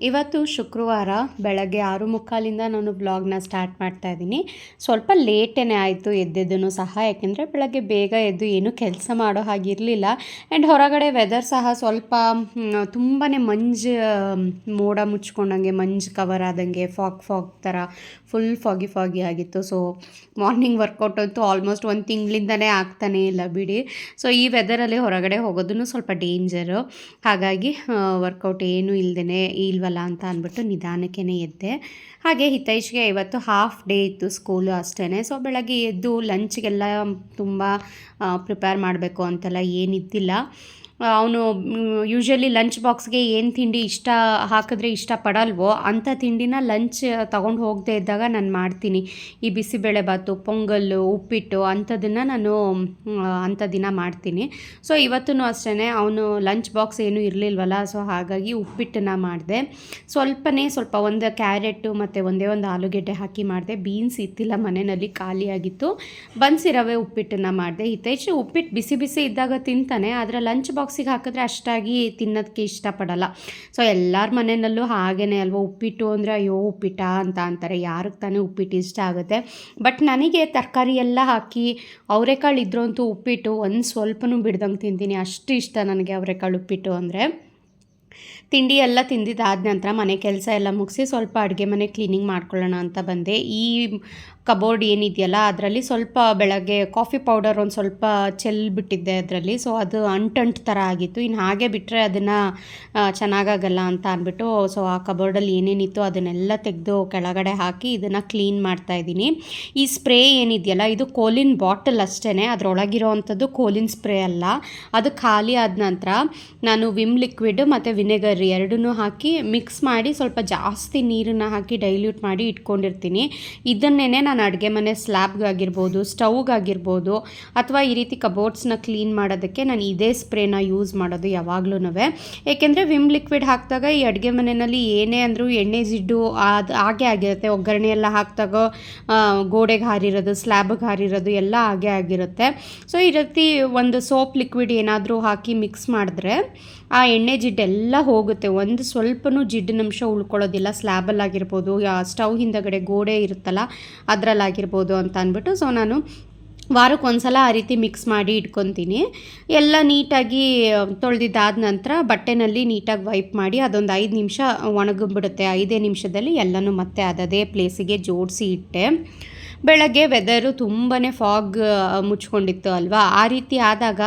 ಇವತ್ತು ಶುಕ್ರವಾರ ಬೆಳಗ್ಗೆ ಆರು ಮುಕ್ಕಾಲಿಂದ ನಾನು ಬ್ಲಾಗ್ನ ಸ್ಟಾರ್ಟ್ ಮಾಡ್ತಾ ಇದ್ದೀನಿ. ಸ್ವಲ್ಪ ಲೇಟೇ ಆಯಿತು ಎದ್ದಿದ್ದೂ ಸಹ, ಯಾಕೆಂದರೆ ಬೆಳಗ್ಗೆ ಬೇಗ ಎದ್ದು ಏನೂ ಕೆಲಸ ಮಾಡೋ ಹಾಗಿರಲಿಲ್ಲ. ಆ್ಯಂಡ್ ಹೊರಗಡೆ ವೆದರ್ ಸಹ ಸ್ವಲ್ಪ ತುಂಬಾ ಮಂಜು ಮೋಡ ಮುಚ್ಕೊಂಡಂಗೆ, ಮಂಜು ಕವರ್ ಆದಂಗೆ ಫಾಗ್ ಫಾಗ್ ಥರ ಫುಲ್ ಫಾಗಿ ಫಾಗಿ ಆಗಿತ್ತು. ಸೊ ಮಾರ್ನಿಂಗ್ ವರ್ಕೌಟ್ ಅಂತೂ ಆಲ್ಮೋಸ್ಟ್ ಒಂದು ತಿಂಗಳಿಂದನೇ ಆಗ್ತಾನೇ ಇಲ್ಲ ಬಿಡಿ. ಸೊ ಈ ವೆದರಲ್ಲಿ ಹೊರಗಡೆ ಹೋಗೋದನ್ನು ಸ್ವಲ್ಪ ಡೇಂಜರು ಹಾಗಾಗಿ ವರ್ಕೌಟ್ ಏನೂ ಇಲ್ದೇ ಇಲ್ವಲ್ಲ. ಅಂತ ಅಂದ್ಬಿಟ್ಟು ನಿಧಾನಕ್ಕೇ ಎದ್ದೆ. ಹಾಗೆ ಹಿತೈಷ್ಗೆ ಇವತ್ತು ಹಾಫ್ ಡೇ ಇತ್ತು ಸ್ಕೂಲು ಅಷ್ಟೇ ಸೊ ಬೆಳಗ್ಗೆ ಎದ್ದು ಲಂಚ್ಗೆಲ್ಲ ತುಂಬ ಪ್ರಿಪೇರ್ ಮಾಡಬೇಕು ಅಂತೆಲ್ಲ ಏನಿದ್ದಿಲ್ಲ. ಅವನು ಯೂಶ್ವಲಿ ಲಂಚ್ ಬಾಕ್ಸ್ಗೆ ಏನು ತಿಂಡಿ ಇಷ್ಟ ಹಾಕಿದ್ರೆ ಇಷ್ಟಪಡಲ್ವೋ ಅಂಥ ತಿಂಡಿನ ಲಂಚ್ ತೊಗೊಂಡು ಹೋಗದೆ ಇದ್ದಾಗ ನಾನು ಮಾಡ್ತೀನಿ. ಈ ಬಿಸಿಬೇಳೆಬಾತು ಪೊಂಗಲ್ಲು, ಉಪ್ಪಿಟ್ಟು ಅಂಥದ್ದನ್ನು ನಾನು ಅಂಥ ದಿನ ಮಾಡ್ತೀನಿ. ಸೊ ಇವತ್ತೂ ಅಷ್ಟೇ ಅವನು ಲಂಚ್ ಬಾಕ್ಸ್ ಏನೂ ಇರಲಿಲ್ವಲ್ಲ ಸೊ ಹಾಗಾಗಿ ಉಪ್ಪಿಟ್ಟನ್ನ ಮಾಡಿದೆ. ಸ್ವಲ್ಪನೇ ಸ್ವಲ್ಪ ಒಂದು ಕ್ಯಾರೆಟು ಮತ್ತು ಒಂದೇ ಒಂದು ಆಲೂಗೆಡ್ಡೆ ಹಾಕಿ ಮಾಡಿದೆ. ಬೀನ್ಸ್ ಇತ್ತಿಲ್ಲ, ಮನೆಯಲ್ಲಿ ಖಾಲಿಯಾಗಿತ್ತು ಬನ್ಸಿ ರವೆ ಉಪ್ಪಿಟ್ಟನ್ನು ಮಾಡಿದೆ. ಹಿತೈಷ್ ಉಪ್ಪಿಟ್ಟು ಬಿಸಿ ಬಿಸಿ ಇದ್ದಾಗ ತಿಂತಾನೆ, ಆದರೆ ಲಂಚ್ ಬಾಕ್ಸ್ ಬಾಕ್ಸಿಗೆ ಹಾಕಿದ್ರೆ ಅಷ್ಟಾಗಿ ತಿನ್ನೋದಕ್ಕೆ ಇಷ್ಟಪಡಲ್ಲ. ಸೊ ಎಲ್ಲರ ಮನೆಯಲ್ಲೂ ಹಾಗೇ ಅಲ್ವಾ? ಉಪ್ಪಿಟ್ಟು ಅಂದರೆ ಅಯ್ಯೋ, ಉಪ್ಪಿಟ್ಟ ಅಂತ ಅಂತಾರೆ. ಯಾರಿಗೆ ತಾನೇ ಉಪ್ಪಿಟ್ಟು ಇಷ್ಟ ಆಗುತ್ತೆ. ಬಟ್ ನನಗೆ ತರಕಾರಿ ಎಲ್ಲ ಹಾಕಿ ಅವರೆಕಾಳು ಇದ್ರಂತೂ ಉಪ್ಪಿಟ್ಟು ಒಂದು ಸ್ವಲ್ಪನೂ ಬಿಡ್ದಂಗೆ ತಿಂತೀನಿ. ಅಷ್ಟು ಇಷ್ಟ ನನಗೆ ಅವರೆಕಾಳು ಉಪ್ಪಿಟ್ಟು ಅಂದರೆ. ತಿಂಡಿ ಎಲ್ಲ ತಿಂದಿದ್ದಾದ ನಂತರ ಮನೆ ಕೆಲಸ ಎಲ್ಲ ಮುಗಿಸಿ ಸ್ವಲ್ಪ ಅಡುಗೆ ಮನೆ ಕ್ಲೀನಿಂಗ್ ಮಾಡ್ಕೊಳ್ಳೋಣ ಅಂತ ಬಂದೆ. ಈ ಕಬೋರ್ಡ್ ಏನಿದೆಯಲ್ಲ, ಅದರಲ್ಲಿ ಸ್ವಲ್ಪ ಬೆಳಗ್ಗೆ ಕಾಫಿ ಪೌಡರ್ ಒಂದು ಸ್ವಲ್ಪ ಚೆಲ್ಬಿಟ್ಟಿದ್ದೆ ಅದರಲ್ಲಿ. ಸೊ ಅದು ಅಂಟಂಟ್ ಥರ ಆಗಿತ್ತು. ಇನ್ನು ಹಾಗೆ ಬಿಟ್ಟರೆ ಅದನ್ನು ಚೆನ್ನಾಗಾಗಲ್ಲ ಅಂತ ಅಂದ್ಬಿಟ್ಟು ಸೊ ಆ ಕಬೋರ್ಡಲ್ಲಿ ಏನೇನಿತ್ತು ಅದನ್ನೆಲ್ಲ ತೆಗೆದು ಕೆಳಗಡೆ ಹಾಕಿ ಇದನ್ನು ಕ್ಲೀನ್ ಮಾಡ್ತಾ ಇದ್ದೀನಿ. ಈ ಸ್ಪ್ರೇ ಏನಿದೆಯಲ್ಲ, ಇದು ಕೋಲಿನ್ ಬಾಟಲ್ ಅಷ್ಟೇ ಅದರೊಳಗಿರೋ ಅಂಥದ್ದು ಕೋಲಿನ್ ಸ್ಪ್ರೇ ಅಲ್ಲ. ಅದು ಖಾಲಿ ಆದ ನಂತರ ನಾನು ವಿಮ್ ಲಿಕ್ವಿಡ್ ಮತ್ತು ವಿನೆಗರ್ ಎರಡನ್ನೂ ಹಾಕಿ ಮಿಕ್ಸ್ ಮಾಡಿ ಸ್ವಲ್ಪ ಜಾಸ್ತಿ ನೀರನ್ನು ಹಾಕಿ ಡೈಲ್ಯೂಟ್ ಮಾಡಿ ಇಟ್ಕೊಂಡಿರ್ತೀನಿ. ಇದನ್ನೇ ನಾನು ಅಡುಗೆ ಮನೆ ಸ್ಲ್ಯಾಬ್ಗಾಗಿರ್ಬೋದು, ಸ್ಟವ್ಗಾಗಿರ್ಬೋದು, ಅಥವಾ ಈ ರೀತಿ ಕಬೋರ್ಡ್ಸ್ನ ಕ್ಲೀನ್ ಮಾಡೋದಕ್ಕೆ ನಾನು ಇದೇ ಸ್ಪ್ರೇನ ಯೂಸ್ ಮಾಡೋದು ಯಾವಾಗ್ಲೂ ಏಕೆಂದರೆ ವಿಮ್ ಲಿಕ್ವಿಡ್ ಹಾಕಿದಾಗ ಈ ಅಡುಗೆ ಮನೆಯಲ್ಲಿ ಏನೇ ಅಂದರೂ ಎಣ್ಣೆ ಜಿಡ್ಡು ಅದು ಹಾಗೆ ಆಗಿರುತ್ತೆ. ಒಗ್ಗರಣೆ ಎಲ್ಲ ಹಾಕಿದಾಗ ಗೋಡೆಗೆ ಹಾರಿರೋದು, ಸ್ಲ್ಯಾಬ್ಗೆ ಹಾರಿರೋದು ಎಲ್ಲ ಹಾಗೆ ಆಗಿರುತ್ತೆ. ಸೊ ಈ ರೀತಿ ಒಂದು ಸೋಪ್ ಲಿಕ್ವಿಡ್ ಏನಾದರೂ ಹಾಕಿ ಮಿಕ್ಸ್ ಮಾಡಿದ್ರೆ ಆ ಎಣ್ಣೆ ಜಿಡ್ಡೆಲ್ಲ ಹೋಗುತ್ತೆ. ಒಂದು ಸ್ವಲ್ಪನೂ ಜಿಡ್ಡಿನಂಶ ಉಳ್ಕೊಳ್ಳೋದಿಲ್ಲ. ಸ್ಲ್ಯಾಬಲ್ಲಾಗಿರ್ಬೋದು ಸ್ಟವ್ ಹಿಂದಗಡೆ ಗೋಡೆ ಇರುತ್ತಲ್ಲ, ಅದರಲ್ಲಾಗಿರ್ಬೋದು ಅಂತ ಅಂದ್ಬಿಟ್ಟು ಸೊ ನಾನು ವಾರಕ್ಕೆ ಒಂದು ಸಲ ಆ ರೀತಿ ಮಿಕ್ಸ್ ಮಾಡಿ ಇಟ್ಕೊತೀನಿ. ಎಲ್ಲ ನೀಟಾಗಿ ತೊಳೆದಿದ್ದಾದ ನಂತರ ಬಟ್ಟೆನಲ್ಲಿ ನೀಟಾಗಿ ವೈಪ್ ಮಾಡಿ ಅದೊಂದು ಐದು ನಿಮಿಷ ಒಣಗಿಬಿಡುತ್ತೆ. ಐದೇ ನಿಮಿಷದಲ್ಲಿ ಎಲ್ಲನೂ ಮತ್ತೆ ಅದೇ ಪ್ಲೇಸಿಗೆ ಜೋಡಿಸಿ ಇಟ್ಟೆ. ಬೆಳಗ್ಗೆ ವೆದರು ತುಂಬಾ ಫಾಗ್ ಮುಚ್ಕೊಂಡಿತ್ತು ಅಲ್ವಾ? ಆ ರೀತಿ ಆದಾಗ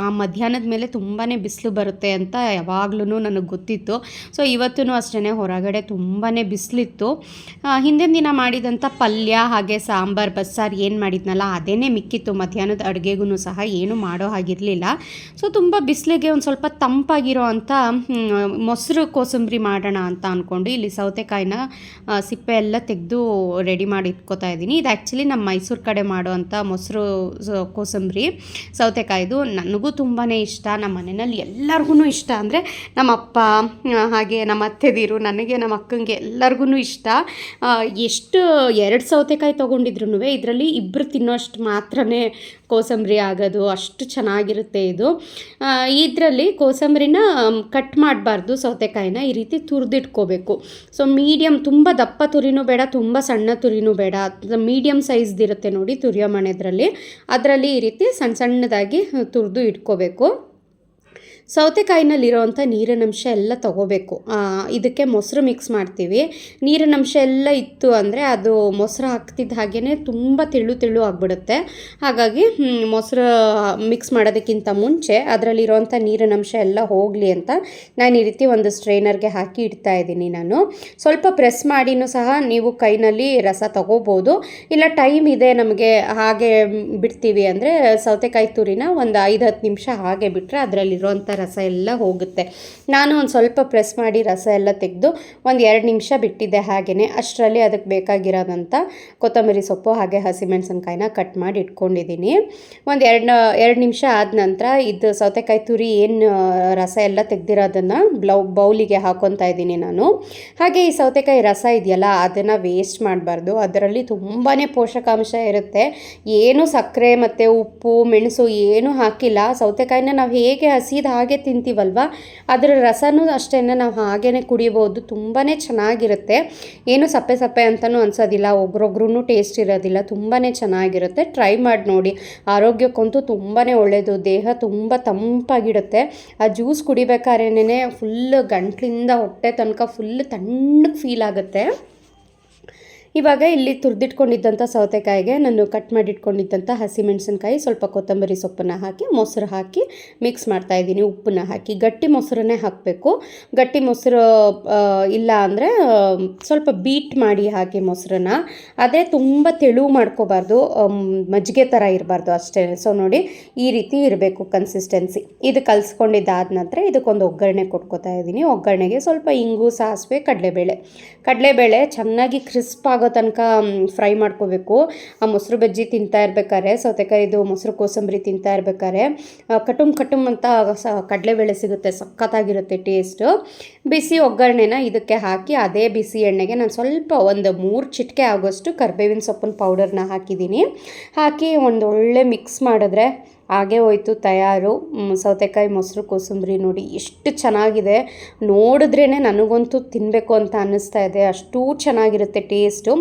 ಆ ಮಧ್ಯಾಹ್ನದ ಮೇಲೆ ತುಂಬಾ ಬಿಸಿಲು ಬರುತ್ತೆ ಅಂತ ಯಾವಾಗ್ಲೂ ನನಗೆ ಗೊತ್ತಿತ್ತು. ಸೊ ಇವತ್ತೂ ಅಷ್ಟೇ ಹೊರಗಡೆ ತುಂಬಾ ಬಿಸಿಲಿತ್ತು. ಹಿಂದಿನ ದಿನ ಮಾಡಿದಂಥ ಪಲ್ಯ ಹಾಗೆ ಸಾಂಬಾರು, ಬಸ್ಸಾರು ಏನು ಮಾಡಿದ್ನಲ್ಲ ಅದೇ ಮಿಕ್ಕಿತ್ತು. ಮಧ್ಯಾಹ್ನದ ಅಡುಗೆಗೂ ಸಹ ಏನು ಮಾಡೋ ಹಾಗಿರಲಿಲ್ಲ. ಸೊ ತುಂಬ ಬಿಸಿಲಿಗೆ ಒಂದು ಸ್ವಲ್ಪ ತಂಪಾಗಿರೋ ಅಂಥ ಮೊಸರು ಕೋಸಂಬರಿ ಮಾಡೋಣ ಅಂತ ಅಂದ್ಕೊಂಡು ಇಲ್ಲಿ ಸೌತೆಕಾಯಿನ ಸಿಪ್ಪೆ ಎಲ್ಲ ತೆಗೆದು ರೆಡಿ ಮಾಡಿ ಇಟ್ಕೋತಾ ಇದ್ದೀನಿ. ಇದು ಆ್ಯಕ್ಚುಲಿ ನಮ್ಮ ಮೈಸೂರು ಕಡೆ ಮಾಡುವಂಥ ಮೊಸರು ಕೋಸಂಬರಿ, ಸೌತೆಕಾಯ್ದು ನನಗೂ ತುಂಬಾ ಇಷ್ಟ. ನಮ್ಮ ಮನೆಯಲ್ಲಿ ಎಲ್ಲರಿಗೂ ಇಷ್ಟ. ಅಂದರೆ ನಮ್ಮ ಅಪ್ಪ ಹಾಗೆ ನಮ್ಮ ಅತ್ತೆದಿರು, ನನಗೆ ನಮ್ಮ ಅಕ್ಕಂಗೆ ಎಲ್ಲರಿಗೂ ಇಷ್ಟ. ಎಷ್ಟು, ಎರಡು ಸೌತೆಕಾಯಿ ತೊಗೊಂಡಿದ್ರು ಇದರಲ್ಲಿ ಇಬ್ಬರು ತಿನ್ನೋಷ್ಟು ಮಾತ್ರನೇ ಕೋಸಂಬರಿ ಆಗೋದು, ಅಷ್ಟು ಚೆನ್ನಾಗಿರುತ್ತೆ ಇದು. ಇದರಲ್ಲಿ ಕೋಸಂಬರಿನ ಕಟ್ ಮಾಡಬಾರ್ದು ಸೌತೆಕಾಯಿನ, ಈ ರೀತಿ ತುರಿದಿಟ್ಕೋಬೇಕು. ಸೊ ಮೀಡಿಯಮ್ ತುಂಬ ದಪ್ಪ ತುರಿನೂ ಬೇಡ, ತುಂಬ ಸಣ್ಣ ತುರಿನೂ ಬೇಡ. ಮೀಡಿಯಮ್ ಸೈಜ್ದಿರುತ್ತೆ ನೋಡಿ ತುರಿಯೋ ಮನೆದ್ರಲ್ಲಿ ಅದರಲ್ಲಿ ಈ ರೀತಿ ಸಣ್ಣ ಸಣ್ಣದಾಗಿ ತುರಿದು ಇಟ್ಕೋಬೇಕು. ಸೌತೆಕಾಯಿನಲ್ಲಿರೋವಂಥ ನೀರಿನಂಶ ಎಲ್ಲ ತೊಗೋಬೇಕು. ಇದಕ್ಕೆ ಮೊಸರು ಮಿಕ್ಸ್ ಮಾಡ್ತೀವಿ. ನೀರಿನಂಶ ಎಲ್ಲ ಇತ್ತು ಅಂದರೆ ಅದು ಮೊಸರು ಹಾಕ್ತಿದ್ದ ಹಾಗೇ ತುಂಬ ತೆಳ್ಳು ತೆಳ್ಳು ಆಗಿಬಿಡುತ್ತೆ. ಹಾಗಾಗಿ ಮೊಸರು ಮಿಕ್ಸ್ ಮಾಡೋದಕ್ಕಿಂತ ಮುಂಚೆ ಅದರಲ್ಲಿರೋವಂಥ ನೀರಿನಂಶ ಎಲ್ಲ ಹೋಗಲಿ ಅಂತ ನಾನು ಈ ರೀತಿ ಒಂದು ಸ್ಟ್ರೈನರ್ಗೆ ಹಾಕಿ ಇಡ್ತಾ ಇದ್ದೀನಿ ನಾನು. ಸ್ವಲ್ಪ ಪ್ರೆಸ್ ಮಾಡಿನೂ ಸಹ ನೀವು ಕೈನಲ್ಲಿ ರಸ ತಗೋಬೋದು. ಇಲ್ಲ ಟೈಮ್ ಇದೆ ನಮಗೆ ಹಾಗೆ ಬಿಡ್ತೀವಿ ಅಂದರೆ ಸೌತೆಕಾಯಿ ತುರಿನ ಒಂದು ಐದು ಹತ್ತು ನಿಮಿಷ ಹಾಗೆ ಬಿಟ್ಟರೆ ಅದರಲ್ಲಿರೋವಂಥ ರಸ ಎಲ್ಲ ಹೋಗುತ್ತೆ. ನಾನು ಒಂದು ಸ್ವಲ್ಪ ಪ್ರೆಸ್ ಮಾಡಿ ರಸ ಎಲ್ಲ ತೆಗೆದು ಒಂದು ಎರಡು ನಿಮಿಷ ಬಿಟ್ಟಿದ್ದೆ ಹಾಗೆಯೇ ಅಷ್ಟರಲ್ಲಿ ಅದಕ್ಕೆ ಬೇಕಾಗಿರೋದಂಥ ಕೊತ್ತಂಬರಿ ಸೊಪ್ಪು ಹಾಗೆ ಹಸಿಮೆಣಸಿನ್ಕಾಯಿನ ಕಟ್ ಮಾಡಿ ಇಟ್ಕೊಂಡಿದ್ದೀನಿ. ಒಂದು ಎರಡು ಎರಡು ನಿಮಿಷ ಆದ ನಂತರ ಇದು ಸೌತೆಕಾಯಿ ತುರಿ ಏನು ರಸ ಎಲ್ಲ ತೆಗೆದಿರೋದನ್ನು ಬ್ಲೌ ಬೌಲಿಗೆ ಹಾಕೊತಾ ಇದ್ದೀನಿ ನಾನು. ಹಾಗೆ ಈ ಸೌತೆಕಾಯಿ ರಸ ಇದೆಯಲ್ಲ, ಅದನ್ನು ವೇಸ್ಟ್ ಮಾಡಬಾರ್ದು. ಅದರಲ್ಲಿ ತುಂಬಾ ಪೋಷಕಾಂಶ ಇರುತ್ತೆ. ಏನು ಸಕ್ಕರೆ ಮತ್ತು ಉಪ್ಪು, ಮೆಣಸು ಏನೂ ಹಾಕಿಲ್ಲ. ಸೌತೆಕಾಯಿನ ನಾವು ಹೇಗೆ ಹಸಿದ ಹಾಗೆ ಹಾಗೆ ತಿಂತೀವಲ್ವ? ಅದರ ರಸನೂ ಅಷ್ಟೇ ನಾವು ಹಾಗೇ ಕುಡಿಬೋದು. ತುಂಬಾ ಚೆನ್ನಾಗಿರುತ್ತೆ. ಏನು ಸಪ್ಪೆ ಸಪ್ಪೆ ಅಂತಲೂ ಅನ್ಸೋದಿಲ್ಲ. ಒಬ್ರೊಬ್ರು ಟೇಸ್ಟ್ ಇರೋದಿಲ್ಲ. ತುಂಬಾ ಚೆನ್ನಾಗಿರುತ್ತೆ. ಟ್ರೈ ಮಾಡಿ ನೋಡಿ. ಆರೋಗ್ಯಕ್ಕಂತೂ ತುಂಬಾ ಒಳ್ಳೆಯದು ದೇಹ ತುಂಬ ತಂಪಾಗಿಡುತ್ತೆ ಆ ಜ್ಯೂಸ್ ಕುಡಿಬೇಕಾದ್ರೇ ಫುಲ್ ಗಂಟ್ಲಿಂದ ಹೊಟ್ಟೆ ತನಕ ಫುಲ್ ತಣ್ಣಗೆ ಫೀಲ್ ಆಗುತ್ತೆ. ಇವಾಗ ಇಲ್ಲಿ ತುರಿದಿಟ್ಕೊಂಡಿದ್ದಂಥ ಸೌತೆಕಾಯಿಗೆ ನಾನು ಕಟ್ ಮಾಡಿಟ್ಕೊಂಡಿದ್ದಂಥ ಹಸಿಮೆಣಸಿನ್ಕಾಯಿ, ಸ್ವಲ್ಪ ಕೊತ್ತಂಬರಿ ಸೊಪ್ಪನ್ನು ಹಾಕಿ, ಮೊಸರು ಹಾಕಿ ಮಿಕ್ಸ್ ಮಾಡ್ತಾ ಇದ್ದೀನಿ, ಉಪ್ಪನ್ನ ಹಾಕಿ. ಗಟ್ಟಿ ಮೊಸರನ್ನೇ ಹಾಕಬೇಕು. ಗಟ್ಟಿ ಮೊಸರು ಇಲ್ಲ ಅಂದರೆ ಸ್ವಲ್ಪ ಬೀಟ್ ಮಾಡಿ ಹಾಕಿ ಮೊಸರನ್ನ. ಅದೇ ತುಂಬ ತೆಳು ಮಾಡ್ಕೋಬಾರ್ದು ಮಜ್ಜಿಗೆ ಥರ ಇರಬಾರ್ದು ಅಷ್ಟೇ. ಸೊ ನೋಡಿ, ಈ ರೀತಿ ಇರಬೇಕು ಕನ್ಸಿಸ್ಟೆನ್ಸಿ ಇದು ಕಲಿಸ್ಕೊಂಡಿದ್ದಾದ ನಂತರ ಇದಕ್ಕೊಂದು ಒಗ್ಗರಣೆ ಕೊಟ್ಕೋತಾ ಇದ್ದೀನಿ. ಒಗ್ಗರಣೆಗೆ ಸ್ವಲ್ಪ ಇಂಗು, ಸಾಸಿವೆ, ಕಡಲೆಬೇಳೆ. ಕಡಲೆಬೇಳೆ ಚೆನ್ನಾಗಿ ಕ್ರಿಸ್ಪ್ ತನಕ ಫ್ರೈ ಮಾಡ್ಕೋಬೇಕು. ಆ ಮೊಸರು ಬಜ್ಜಿ ತಿಂತಾ ಇರ್ಬೇಕಾದ್ರೆ ಸೌತೆಕಾಯಿದು ಮೊಸರು ಕೋಸಂಬರಿ ತಿಂತಾ ಇರ್ಬೇಕಾದ್ರೆ ಕಟುಮ್ ಕಟುಮ್ ಅಂತ ಸ, ಕಡಲೆಬೇಳೆ ಸಿಗುತ್ತೆ, ಸಖತ್ತಾಗಿರುತ್ತೆ ಟೇಸ್ಟು ಬಿಸಿ ಒಗ್ಗರಣೆನ ಇದಕ್ಕೆ ಹಾಕಿ, ಅದೇ ಬಿಸಿ ಎಣ್ಣೆಗೆ ನಾನು ಸ್ವಲ್ಪ ಒಂದು ಮೂರು ಚಿಟಿಕೆ ಆಗೋಷ್ಟು ಕರ್ಬೇವಿನ ಸೊಪ್ಪಿನ ಪೌಡರ್ನ ಹಾಕಿದ್ದೀನಿ. ಹಾಕಿ ಒಂದು ಒಳ್ಳೆ ಮಿಕ್ಸ್ ಮಾಡಿದ್ರೆ ಹಾಗೆ ಹೋಯ್ತು, ತಯಾರು. ಸೌತೆಕಾಯಿ, ಮೊಸರು, ಕೋಸಂಬರಿ ನೋಡಿ ಎಷ್ಟು ಚೆನ್ನಾಗಿದೆ. ನೋಡಿದ್ರೇ ನನಗಂತೂ ತಿನ್ನಬೇಕು ಅಂತ ಅನ್ನಿಸ್ತಾ ಇದೆ. ಅಷ್ಟು ಚೆನ್ನಾಗಿರುತ್ತೆ ಟೇಸ್ಟು.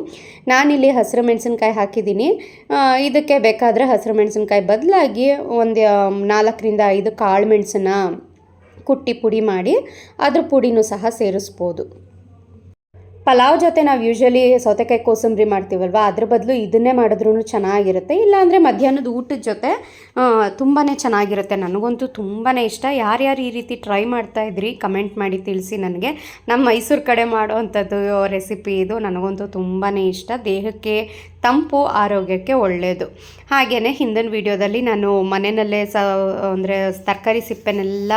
ನಾನಿಲ್ಲಿ ಹಸಿರು ಮೆಣಸಿನ್ಕಾಯಿ ಹಾಕಿದ್ದೀನಿ ಇದಕ್ಕೆ ಬೇಕಾದರೆ ಹಸಿರು ಮೆಣಸಿನ್ಕಾಯಿ ಬದಲಾಗಿ ಒಂದು ನಾಲ್ಕರಿಂದ ಐದು ಕಾಳು ಮೆಣಸನ್ನ ಕುಟ್ಟಿ ಪುಡಿ ಮಾಡಿ ಅದ್ರ ಪುಡಿನೂ ಸಹ ಸೇರಿಸ್ಬೋದು. ಪಲಾವ್ ಜೊತೆ ನಾವು ಯೂಶ್ವಲಿ ಸೌತೆಕಾಯಿ ಕೋಸಂಬರಿ ಮಾಡ್ತೀವಲ್ವ, ಅದ್ರ ಬದಲು ಇದನ್ನೇ ಮಾಡಿದ್ರೂ ಚೆನ್ನಾಗಿರುತ್ತೆ. ಇಲ್ಲಾಂದರೆ ಮಧ್ಯಾಹ್ನದ ಊಟದ ಜೊತೆ ತುಂಬಾ ಚೆನ್ನಾಗಿರುತ್ತೆ. ನನಗಂತೂ ತುಂಬಾ ಇಷ್ಟ. ಯಾರ್ಯಾರು ಈ ರೀತಿ ಟ್ರೈ ಮಾಡ್ತಾ ಇದ್ರಿ ಕಮೆಂಟ್ ಮಾಡಿ ತಿಳಿಸಿ ನನಗೆ. ನಮ್ಮ ಮೈಸೂರು ಕಡೆ ಮಾಡುವಂಥದ್ದು ರೆಸಿಪಿ ಇದು, ನನಗಂತೂ ತುಂಬಾ ಇಷ್ಟ. ದೇಹಕ್ಕೆ ತಂಪು ಆರೋಗ್ಯಕ್ಕೆ ಒಳ್ಳೆಯದು ಹಾಗೆಯೇ ಹಿಂದಿನ ವಿಡಿಯೋದಲ್ಲಿ ನಾನು ಮನೆಯಲ್ಲೇ ಸ, ಅಂದರೆ ತರಕಾರಿ ಸಿಪ್ಪೆನೆಲ್ಲ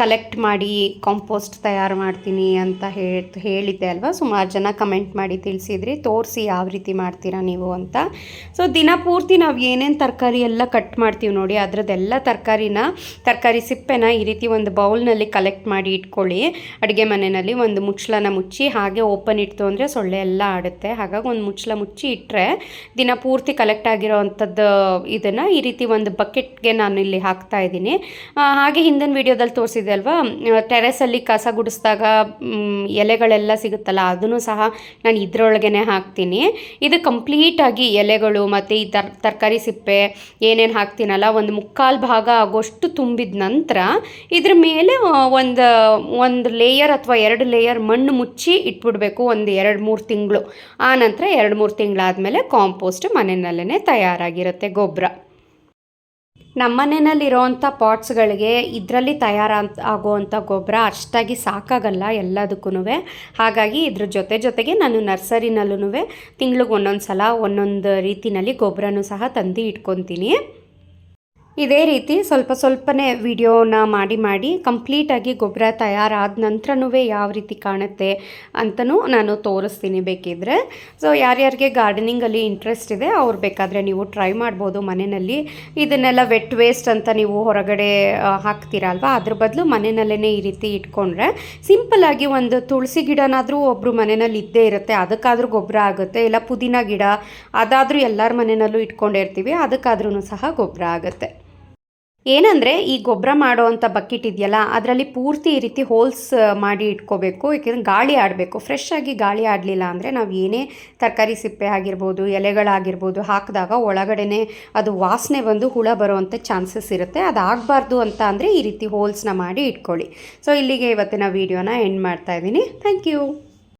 ಕಲೆಕ್ಟ್ ಮಾಡಿ ಕಾಂಪೋಸ್ಟ್ ತಯಾರು ಮಾಡ್ತೀನಿ ಅಂತ ಹೇಳಿ ಹೇಳಿದ್ದೆ ಅಲ್ವಾ? ಸುಮಾರು ಜನ ಕಮೆಂಟ್ ಮಾಡಿ ತಿಳಿಸಿದ್ರಿ. ತೋರಿಸಿ ಯಾವ ರೀತಿ ಮಾಡ್ತೀರಾ ನೀವು ಅಂತ. ಸೊ ದಿನ ಪೂರ್ತಿ ನಾವು ಏನೇನು ತರಕಾರಿ ಎಲ್ಲ ಕಟ್ ಮಾಡ್ತೀವಿ ನೋಡಿ, ಅದರದ್ದೆಲ್ಲ ತರಕಾರಿನ, ತರಕಾರಿ ಸಿಪ್ಪೆನ ಈ ರೀತಿ ಒಂದು ಬೌಲ್ನಲ್ಲಿ ಕಲೆಕ್ಟ್ ಮಾಡಿ ಇಟ್ಕೊಳ್ಳಿ. ಅಡುಗೆ ಮನೆಯಲ್ಲಿ ಒಂದು ಮುಚ್ಚಳನ ಮುಚ್ಚಿ ಹಾಗೆ ಓಪನ್ ಇಟ್ಟು ಅಂದರೆ ಸೊಳ್ಳೆ ಎಲ್ಲ ಆಡುತ್ತೆ. ಹಾಗಾಗಿ ಒಂದು ಮುಚ್ಚಳ ಮುಚ್ಚಿ ಇಟ್ಟರೆ ದಿನ ಪೂರ್ತಿ ಕಲೆಕ್ಟ್ ಆಗಿರೋ ಅಂಥದ್ದು ಇದನ್ನು ಈ ರೀತಿ ಒಂದು ಬಕೆಟ್ಗೆ ನಾನು ಇಲ್ಲಿ ಹಾಕ್ತಾ ಇದ್ದೀನಿ. ಹಾಗೆ ಹಿಂದಿನ ವಿಡಿಯೋದಲ್ಲಿ ತೋರಿಸಿದೆ ಅಲ್ವಾ? ಟೆರೆಸಲ್ಲಿ ಕಸ ಗುಡಿಸಿದಾಗ ಎಲೆಗಳೆಲ್ಲ ಸಿಗುತ್ತಲ್ಲ, ಅದನ್ನು ಸಹ ನಾನು ಇದರೊಳಗೇ ಹಾಕ್ತೀನಿ. ಇದು ಕಂಪ್ಲೀಟಾಗಿ ಎಲೆಗಳು ಮತ್ತು ಈ ತರ್, ತರಕಾರಿ ಸಿಪ್ಪೆ, ಏನೇನು ಹಾಕ್ತೀನಲ್ಲ, ಒಂದು ಮುಕ್ಕಾಲು ಭಾಗ ಆಗೋಷ್ಟು ತುಂಬಿದ ನಂತರ ಇದ್ರ ಮೇಲೆ ಒಂದು ಒಂದು ಲೇಯರ್ ಅಥವಾ ಎರಡು ಲೇಯರ್ ಮಣ್ಣು ಮುಚ್ಚಿ ಇಟ್ಬಿಡ್ಬೇಕು, ಒಂದು ಎರಡು ಮೂರು ತಿಂಗಳು. ಆ ನಂತರ ಎರಡು ಮೂರು ತಿಂಗಳಾದಮೇಲೆ ಕಾಂಪೋಸ್ಟ್ ಮನೆಯಲ್ಲೇ ತಯಾರಾಗಿರುತ್ತೆ ಗೊಬ್ಬರ. ನಮ್ಮನೆಯಲ್ಲಿರೋವಂಥ ಪಾಟ್ಸ್ಗಳಿಗೆ ಇದರಲ್ಲಿ ತಯಾರ ಆಗುವಂಥ ಗೊಬ್ಬರ ಅಷ್ಟಾಗಿ ಸಾಕಾಗಲ್ಲ ಎಲ್ಲದಕ್ಕೂ ಹಾಗಾಗಿ ಇದ್ರ ಜೊತೆ ಜೊತೆಗೆ ನಾನು ನರ್ಸರಿನಲ್ಲೂ ತಿಂಗ್ಳಿಗೆ ಒಂದೊಂದು ಸಲ ಒಂದೊಂದು ರೀತಿಯಲ್ಲಿ ಗೊಬ್ಬರನೂ ಸಹ ತಂದು ಇಟ್ಕೊತೀನಿ. ಇದೇ ರೀತಿ ಸ್ವಲ್ಪ ಸ್ವಲ್ಪನೇ ವಿಡಿಯೋನ ಮಾಡಿ ಮಾಡಿ ಕಂಪ್ಲೀಟಾಗಿ ಗೊಬ್ಬರ ತಯಾರಾದ ನಂತರನೂ ಯಾವ ರೀತಿ ಕಾಣುತ್ತೆ ಅಂತಲೂ ನಾನು ತೋರಿಸ್ತೀನಿ ಬೇಕಿದ್ದರೆ ಸೊ ಯಾರ್ಯಾರಿಗೆ ಗಾರ್ಡನಿಂಗಲ್ಲಿ ಇಂಟ್ರೆಸ್ಟ್ ಇದೆ, ಅವ್ರು ಬೇಕಾದರೆ ನೀವು ಟ್ರೈ ಮಾಡ್ಬೋದು ಮನೆಯಲ್ಲಿ. ಇದನ್ನೆಲ್ಲ ವೆಟ್ ವೇಸ್ಟ್ ಅಂತ ನೀವು ಹೊರಗಡೆ ಹಾಕ್ತೀರಲ್ವ ಅದ್ರ ಬದಲು ಮನೆಯಲ್ಲೇ ಈ ರೀತಿ ಇಟ್ಕೊಂಡ್ರೆ ಸಿಂಪಲ್ಲಾಗಿ ಒಂದು ತುಳಸಿ ಗಿಡನಾದರೂ ಒಬ್ಬರು ಮನೆಯಲ್ಲಿ ಇದ್ದೇ ಇರುತ್ತೆ. ಅದಕ್ಕಾದರೂ ಗೊಬ್ಬರ ಆಗುತ್ತೆ. ಇಲ್ಲ ಪುದೀನ ಗಿಡ, ಅದಾದರೂ ಎಲ್ಲರ ಮನೆಯಲ್ಲೂ ಇಟ್ಕೊಂಡಿರ್ತೀವಿ. ಅದಕ್ಕಾದ್ರೂ ಸಹ ಗೊಬ್ಬರ ಆಗುತ್ತೆ. ಏನಂದರೆ ಈ ಗೊಬ್ಬರ ಮಾಡುವಂಥ ಬಕೆಟ್ ಇದೆಯಲ್ಲ, ಅದರಲ್ಲಿ ಪೂರ್ತಿ ಈ ರೀತಿ ಹೋಲ್ಸ್ ಮಾಡಿ ಇಟ್ಕೋಬೇಕು. ಏಕೆಂದರೆ ಗಾಳಿ ಆಡಬೇಕು. ಫ್ರೆಶ್ ಆಗಿ ಗಾಳಿ ಆಡಲಿಲ್ಲ ಅಂದರೆ ನಾವು ಏನೇ ತರಕಾರಿ ಸಿಪ್ಪೆ ಆಗಿರ್ಬೋದು, ಎಲೆಗಳಾಗಿರ್ಬೋದು ಹಾಕಿದಾಗ ಒಳಗಡೆ ಅದು ವಾಸನೆ ಬಂದು ಹುಳ ಬರುವಂಥ ಚಾನ್ಸಸ್ ಇರುತ್ತೆ. ಅದು ಆಗಬಾರ್ದು ಅಂತ ಅಂದರೆ ಈ ರೀತಿ ಹೋಲ್ಸ್ನ ಮಾಡಿ ಇಟ್ಕೊಳ್ಳಿ. ಸೊ ಇಲ್ಲಿಗೆ ಇವತ್ತಿನ ವೀಡಿಯೋನ ಎಂಡ್ ಮಾಡ್ತಾ ಇದ್ದೀನಿ. Thank you